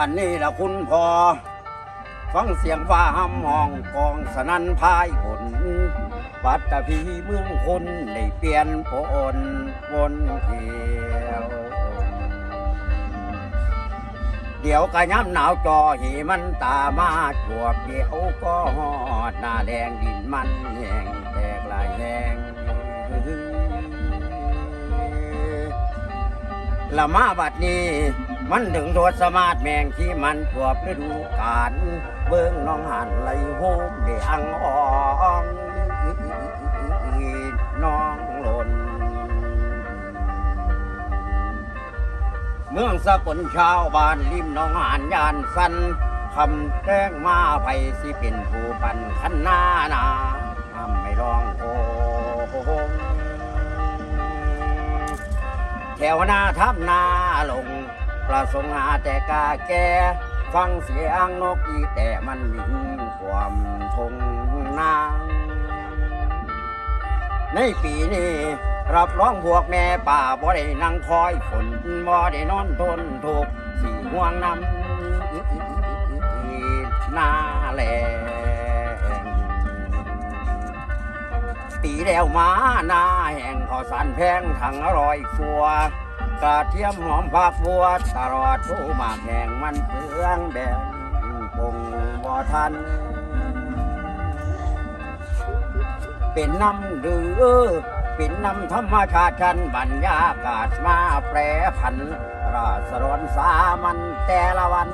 อันนี้ละคุณพอ ฟังเสียงฟ้าห้ำห้องกองสนันพายผลปัตตภีเมืองคนได้เปลี่ยนโอนวนเที่ยว เดี๋ยวกะย้ำหนาวจอหีมันตามาจวบเดี๋ยวก็หอดหน้าแดงดินมันแห้งแตกลายแห้ง ละมาบัดนี้ มันถึงโทษสมาดแมงที่มันจวบฤดูกาลเบิ้งน้องหันไหลโฮมเดอังอองน้องหล่นเมืองสกลชาวบ้านริมน้องหานยานสันคำแต้งมาไผสิเป็นผู้ปันขันหน้านาทำไม่ร้องโอ แถวหน้าทับนาลง ประสงหาแต่กาแก่ฟังเสียงนกอีแต่มันวิ่งความทงนางในปีนี้รับรองพวกแม่ป่าบ่ได้นั่งคอยฝนบ่ได้นอนทนทุกข์สีห่วงน้ำนาแล ปีแล้วมาหน้าแห่งขอสารแพงถังอร่อยฟัวกระเทียมหอมผักบัวตลอดผู้มากแห่งมันเปลืองแดงคงบ่ทัน เป็นน้ำดือเป็นน้ำธรรมชาติชันบรรยากาศมาแปรผัน ราษฎรสามันแต่ละวัน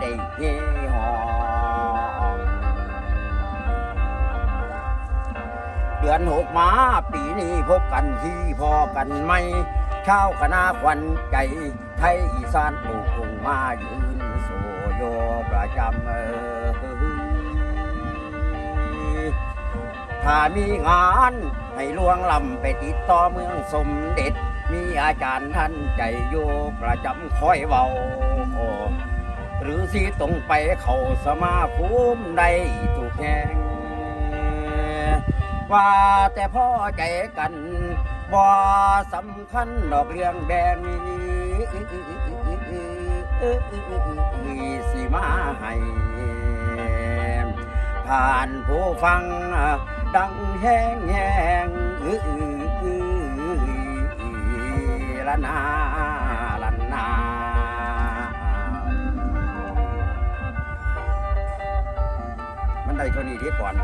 ได้เฮ ดือนหกมา ปีนี้พบกันที่พอกันไหมชาวคณะควันใจไทยอีสานปลูกคงมายืนโซโยประจำเออถ้ามีงานให้ลวงลำไปติดต่อเมืองสมเด็จ มีอาจารย์ท่านใจโยประจำคอยเบาหรือสิตรงไปเขาสมาภูมิใดทุกแห่ง ว่าแต่พ่อใจกันบ่สำคัญดอกเรื่องแบงนี้สิมาให้ผ่านผู้ฟังดังแห้งแห้งละนาละนามันได้เท่านี้ที่ก่อน